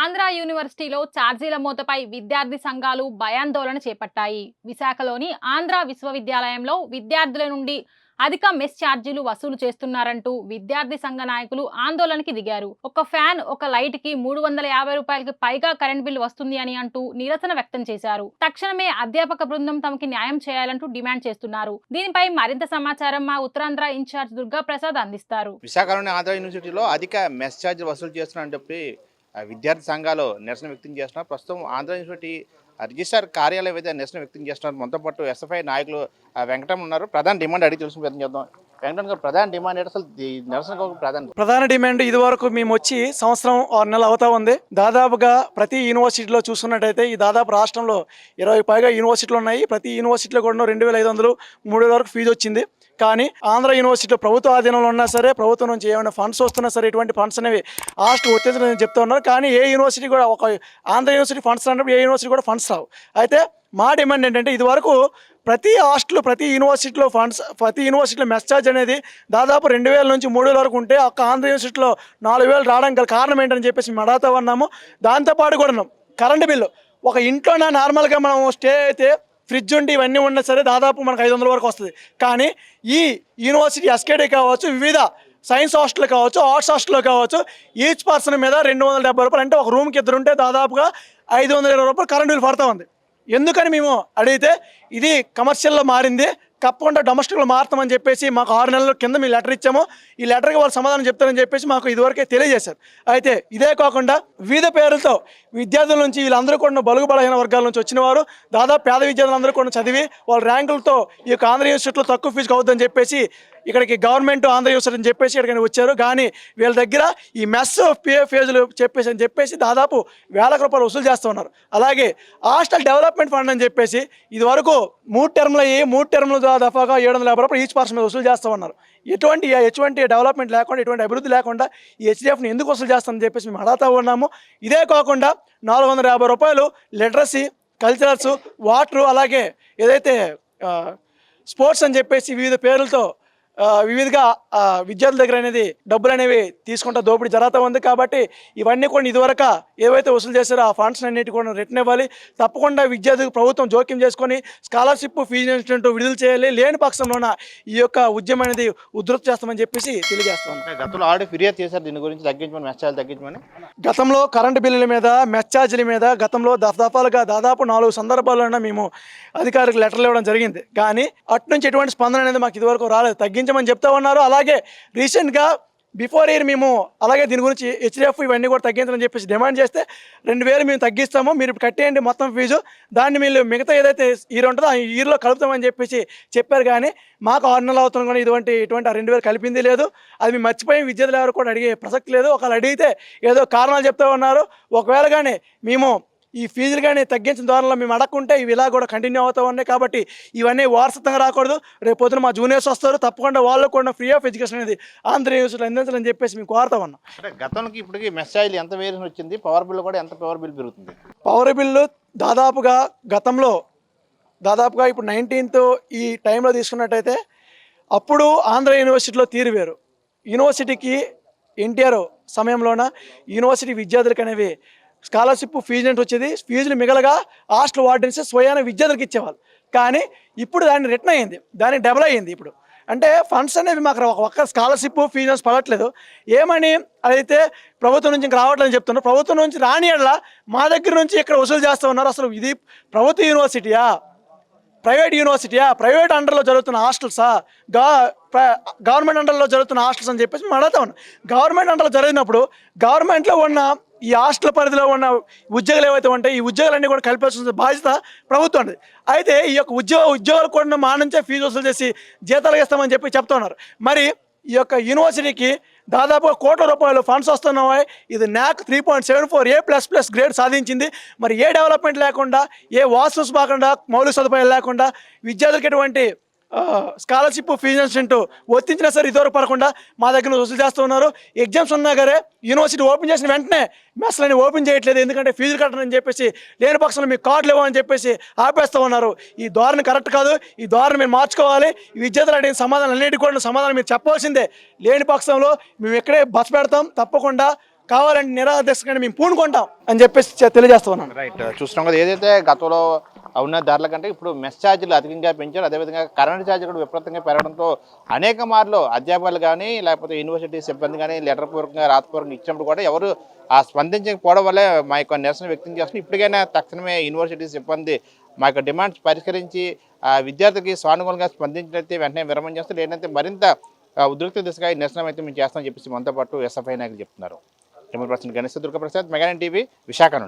ఆంధ్ర యూనివర్సిటీలో ఛార్జీల మూతపై విద్యార్థి సంఘాలు భయాందోళన చేపట్టాయి. విశాఖలోని ఆంధ్ర విశ్వవిద్యాలయంలో విద్యార్థుల నుండి అధిక మెస్ ఛార్జీలు వసూలు చేస్తున్నారంటూ విద్యార్థి సంఘ నాయకులు ఆందోళనకి దిగారు. ఒక ఫ్యాన్ ఒక లైట్కి మూడు వందల యాభై రూపాయలకి పైగా కరెంట్ బిల్ వస్తుంది అని అంటూ నిరసన వ్యక్తం చేశారు. తక్షణమే అధ్యాపక బృందం తమకి న్యాయం చేయాలంటూ డిమాండ్ చేస్తున్నారు. దీనిపై మరింత సమాచారం మా ఉత్తరాంధ్ర ఇన్ఛార్జ్ దుర్గా ప్రసాద్ అందిస్తారు. విశాఖలోని ఆంధ్ర యూనివర్సిటీలో అధిక మెస్ ఛార్జ్ వసూలు చేస్తున్నారని చెప్పి విద్యార్థి సంఘాలు నిరసన వ్యక్తం చేస్తున్నారు. ప్రస్తుతం ఆంధ్ర యూనివర్సిటీ రిజిస్టార్ కార్యాలయం అయితే నిరసన వ్యక్తం చేస్తున్నారు మనతో పాటు ఎస్ఎఫ్ఐ నాయకులు వెంకటం ఉన్నారు. ప్రధాన డిమాండ్ అడిగి తెలుసుకుని ప్రయత్నం చేద్దాం. వెంకటం గారు ప్రధాన డిమాండ్ అసలు? నిరసన ప్రధాన ప్రధాన డిమాండ్ ఇది వరకు మేము వచ్చి సంవత్సరం ఆరు నెలలు అవుతా ఉంది. దాదాపుగా ప్రతి యూనివర్సిటీలో చూసుకున్నట్టయితే ఈ దాదాపు రాష్ట్రంలో ఇరవై పైగా యూనివర్సిటీలు ఉన్నాయి. ప్రతి యూనివర్సిటీలో కూడా రెండు వేల ఐదు వందలు మూడు వేల వరకు ఫీజు వచ్చింది. కానీ ఆంధ్ర యూనివర్సిటీలో ప్రభుత్వ ఆధీనంలో ఉన్నా సరే ప్రభుత్వం నుంచి ఏమైనా ఫండ్స్ వస్తున్నా సరే ఇటువంటి ఫండ్స్ అనేవి హాస్టల్ ఒత్తిడి చెప్తా ఉన్నారు. కానీ ఏ యూనివర్సిటీ కూడా ఒక ఆంధ్ర యూనివర్సిటీ ఫండ్స్ అన్నప్పుడు ఏ యూనివర్సిటీ కూడా ఫండ్స్ రావు. అయితే మా డిమాండ్ ఏంటంటే ఇదివరకు ప్రతి హాస్టల్ ప్రతి యూనివర్సిటీలో ఫండ్స్ ప్రతి యూనివర్సిటీలో మెస్ ఛార్జ్ అనేది దాదాపు రెండు వేల నుంచి మూడు వేల వరకు ఉంటే ఒక్క ఆంధ్ర యూనివర్సిటీలో నాలుగు వేలు రావడం గల కారణం ఏంటని చెప్పేసి మేము అడగతా ఉన్నాము. దాంతోపాటు కూడా ఉన్నాం కరెంటు బిల్లు ఒక ఇంట్లోనే నార్మల్గా మనం స్టే అయితే ఫ్రిడ్జ్ ఉండి ఇవన్నీ ఉన్నా సరే దాదాపు మనకు ఐదు వందల వరకు వస్తుంది. కానీ ఈ యూనివర్సిటీ ఎస్కేడీ కావచ్చు వివిధ సైన్స్ హాస్టల్ కావచ్చు ఆర్ట్స్ హాస్టల్లో కావచ్చు ఈచ్ పర్సన్ మీద రెండు వందల డెబ్బై రూపాయలు అంటే ఒక రూమ్కి ఇద్దరు ఉంటే దాదాపుగా ఐదు వందల ఇరవై రూపాయలు కరెంట్ బిల్ పడుతూ ఉంది. ఎందుకని మేము అడిగితే ఇది కమర్షియల్లో మారింది. తప్పకుండా డొమెస్టిక్లో మారుతామని చెప్పేసి మాకు ఆరు నెలల కింద మీ లెటర్ ఇచ్చాము. ఈ లెటర్కి వాళ్ళు సమాధానం చెప్తారని చెప్పేసి మాకు ఇదివరకే తెలియజేశారు. అయితే ఇదే కాకుండా వివిధ పేర్లతో విద్యార్థుల నుంచి వీళ్ళందరూ కూడా బలుగు బలహీన వర్గాల నుంచి వచ్చిన వారు దాదాపు పేద విద్యార్థులందరూ కూడా చదివి వాళ్ళ ర్యాంకులతో ఈ యొక్క ఆంధ్ర యూనివర్సిటీలో తక్కువ ఫీజుకి అవుతుందని చెప్పేసి ఇక్కడికి గవర్నమెంట్ ఆంధ్ర యూనివర్సిటీ అని చెప్పేసి ఇక్కడికి వచ్చారు. కానీ వీళ్ళ దగ్గర ఈ మెస్ పిఏ ఫేజులు చెప్పేసి అని చెప్పేసి దాదాపు వేల రూపాయలు వసూలు చేస్తూ ఉన్నారు. అలాగే హాస్టల్ డెవలప్మెంట్ ఫండ్ అని చెప్పేసి ఇది వరకు మూడు టర్మ్లు అయ్యి మూడు టర్మ్లు దఫాగా ఏడు వందల యాభై రూపాయలు ఈచ్ పర్సన్ మీద వసూలు చేస్తూ ఉన్నారు. ఎటువంటి ఎటువంటి డెవలప్మెంట్ లేకుండా ఎటువంటి అభివృద్ధి లేకుండా ఈ హెచ్డిఎఫ్ని ఎందుకు వసూలు చేస్తామని చెప్పేసి మేము అడగతా ఉన్నాము. ఇదే కాకుండా నాలుగు వందల యాభై రూపాయలు లిటరసీ కల్చరల్స్ వాటర్ అలాగే ఏదైతే స్పోర్ట్స్ అని చెప్పేసి వివిధ పేర్లతో వివిధగా విద్యార్థుల దగ్గర అనేది డబ్బులు అనేవి తీసుకుంటా దోపిడీ జరుగుతూ ఉంది కాబట్టి ఇవన్నీ కూడా ఇదివరకు ఏవైతే వసూలు చేశారో ఆ ఫండ్స్ అన్నిటి కూడా రిటర్న్ ఇవ్వాలి. తప్పకుండా విద్యార్థులకు ప్రభుత్వం జోక్యం చేసుకొని స్కాలర్షిప్ ఫీజు ఇన్స్టిట్యూట్ విడుదల చేయాలి. లేని పక్షంలోన ఈ యొక్క ఉద్యమం అనేది ఉధృత చేస్తామని చెప్పేసి తెలియజేస్తాను గతంలో ఆల్రెడీ ఫిర్యాదు చేశారు దీని గురించి తగ్గించమని ఛార్జ్ తగ్గించమని. గతంలో కరెంటు బిల్లుల మీద మెస్ ఛార్జీల మీద గతంలో దఫదఫాలుగా దాదాపు నాలుగు సందర్భాల్లోనే మేము అధికారులకు లెటర్లు ఇవ్వడం జరిగింది. కానీ అటు నుంచి ఎటువంటి స్పందన అనేది మాకు ఇదివరకు రాలేదు. తగ్గించమని చెప్తా ఉన్నారు. అలాగే రీసెంట్గా బిఫోర్ ఇయర్ మేము అలాగే దీని గురించి హెచ్డిఎఫ్ ఇవన్నీ కూడా తగ్గించాలని చెప్పేసి డిమాండ్ చేస్తే రెండు వేలు మేము తగ్గిస్తాము. మీరు కట్టేయండి మొత్తం ఫీజు. దాన్ని మీరు మిగతా ఏదైతే ఇయర్ ఉంటుందో ఆ ఇయర్లో కలుపుతామని చెప్పేసి చెప్పారు. కానీ మాకు ఆరు నెలలు అవుతుంది కానీ ఇటువంటి ఇటువంటి ఆ రెండు వేలు కలిపింది లేదు. అది మేము మర్చిపోయి విద్యార్థులు ఎవరు కూడా అడిగే ప్రసక్తి లేదు. ఒకవేళ అడిగితే ఏదో కారణాలు చెప్తా ఉన్నారు. ఒకవేళ కానీ మేము ఈ ఫీజులు కానీ తగ్గించిన ద్వారా మేము అడగకుంటే ఇవి ఇలా కూడా కంటిన్యూ అవుతూ ఉన్నాయి కాబట్టి ఇవన్నీ వారసత్వంగా రాకూడదు. రేపు పొద్దున మా జూనియర్స్ వస్తారు. తప్పకుండా వాళ్ళు కూడా ఫ్రీ ఆఫ్ ఎడ్యుకేషన్ అనేది ఆంధ్ర యూనివర్సిటీలో అందించాలని చెప్పేసి మేము కోరుతా ఉన్నాం. అంటే గతానికి ఇప్పటికి మెస్ ఛార్జీలు ఎంత వేరియేషన్ వచ్చింది? పవర్ బిల్ కూడా ఎంత పవర్ బిల్ పెరుగుతుంది? పవర్ బిల్లు దాదాపుగా గతంలో దాదాపుగా ఇప్పుడు నైన్టీన్త్ ఈ టైంలో తీసుకున్నట్టయితే అప్పుడు ఆంధ్ర యూనివర్సిటీలో తీరు వేరు. యూనివర్సిటీకి ఎన్టీఆర్ సమయంలోన యూనివర్సిటీ విద్యార్థులకు అనేవి స్కాలర్షిప్ ఫీజు అంటే వచ్చేది? ఫీజులు మిగలగా హాస్టల్ వార్డెన్స్ స్వయాన విద్యార్థులకు ఇచ్చేవాళ్ళు. కానీ ఇప్పుడు దాన్ని రిటర్న్ అయ్యింది. దాన్ని డబుల్ అయ్యింది ఇప్పుడు. అంటే ఫండ్స్ అనేవి మాకు ఒక్క స్కాలర్షిప్ ఫీజు పడట్లేదు ఏమని? అదైతే ప్రభుత్వం నుంచి ఇంకా రావట్లేదని చెప్తున్నారు. ప్రభుత్వం నుంచి రాని మా దగ్గర నుంచి ఇక్కడ వసూలు చేస్తూ ఉన్నారు. అసలు ఇది ప్రభుత్వ యూనివర్సిటీయా? ప్రైవేట్ యూనివర్సిటీయా? ప్రైవేట్ అండర్లో జరుగుతున్న హాస్టల్సా? గా గవర్నమెంట్ అండర్లో జరుగుతున్న హాస్టల్స్ అని చెప్పేసి మేము అడుగుతా ఉన్నాం. గవర్నమెంట్ అండర్లో జరిగినప్పుడు గవర్నమెంట్లో ఉన్న ఈ హాస్టల్ పరిధిలో ఉన్న ఉద్యోగులు ఏవైతే ఉంటాయి ఈ ఉద్యోగాలన్నీ కూడా కల్పించాల్సిన బాధ్యత ప్రభుత్వం అయితే ఈ యొక్క ఉద్యోగ ఉద్యోగాలు కూడా మా నుంచే ఫీజు వసూలు చేసి జీతాలు ఇస్తామని చెప్పి చెప్తున్నారు. మరి ఈ యొక్క యూనివర్సిటీకి దాదాపు కోట్ల రూపాయలు ఫండ్స్ వస్తున్నాయి. ఇది NAAC three point seven four A plus plus grade సాధించింది. మరి ఏ డెవలప్మెంట్ లేకుండా ఏ వాష్రూమ్స్ బాకుండా మౌలిక సదుపాయాలు లేకుండా విద్యార్థులకు ఎటువంటి స్కాలర్షిప్ ఫీజు ఇన్స్టెంట్ ఒత్తించినా సరే ఇదివరకు పడకుండా మా దగ్గర నుంచి వసూలు చేస్తూ ఉన్నారు. ఎగ్జామ్స్ ఉన్నా సరే యూనివర్సిటీ ఓపెన్ చేసిన వెంటనే మెస్లని ఓపెన్ చేయట్లేదు. ఎందుకంటే ఫీజులు కట్టనని చెప్పేసి లేని పక్షంలో మీకు కార్డులు ఇవ్వమని చెప్పేసి ఆపేస్తూ ఉన్నారు. ఈ ధోరణి కరెక్ట్ కాదు. ఈ ధోరణి మీరు మార్చుకోవాలి. ఈ విద్యార్థులు అడిగిన సమాధానం అన్నిటి కూడా సమాధానం మీరు చెప్పాల్సిందే లేని పక్షంలో మేము ఇక్కడే బస్ పెడతాం. తప్పకుండా కావాలంటే నిరాదర్శకంగా మేము పూనుకుంటాం అని చెప్పేసి తెలియజేస్తూ ఉన్నాను. రైట్ చూస్తున్నాం కదా ఏదైతే గతంలో ఉన్న ధరల కంటే ఇప్పుడు మెస్ ఛార్జీలు అధికంగా పెంచారు. అదేవిధంగా కరెంట్ ఛార్జీలు కూడా విపరీతంగా పెరగడంతో అనేక మార్లు అధ్యాపకులు కానీ లేకపోతే యూనివర్సిటీ సిబ్బంది కానీ లెటర్ పూర్వకంగా రాతపూర్వకంగా ఇచ్చినప్పుడు కూడా ఎవరు ఆ స్పందించకపోవడం వల్లే మా యొక్క నిరసన వ్యక్తం చేస్తున్నాం. ఇప్పటికైనా తక్షణమే యూనివర్సిటీ సిబ్బంది మా యొక్క డిమాండ్స్ పరిష్కరించి ఆ విద్యార్థికి సానుకూలంగా స్పందించినట్లయితే వెంటనే విరమణ చేస్తే లేదంటే మరింత ఉద్రిక్త దిశగా ఈ నిరసనం అయితే మేము చేస్తామని చెప్పేసి మనతో పాటు ఎస్ఎఫ్ఐ నాయకులు చెప్తున్నారు. Camera person Ganesh Durgaprasad Megan TV Visakha నుండి.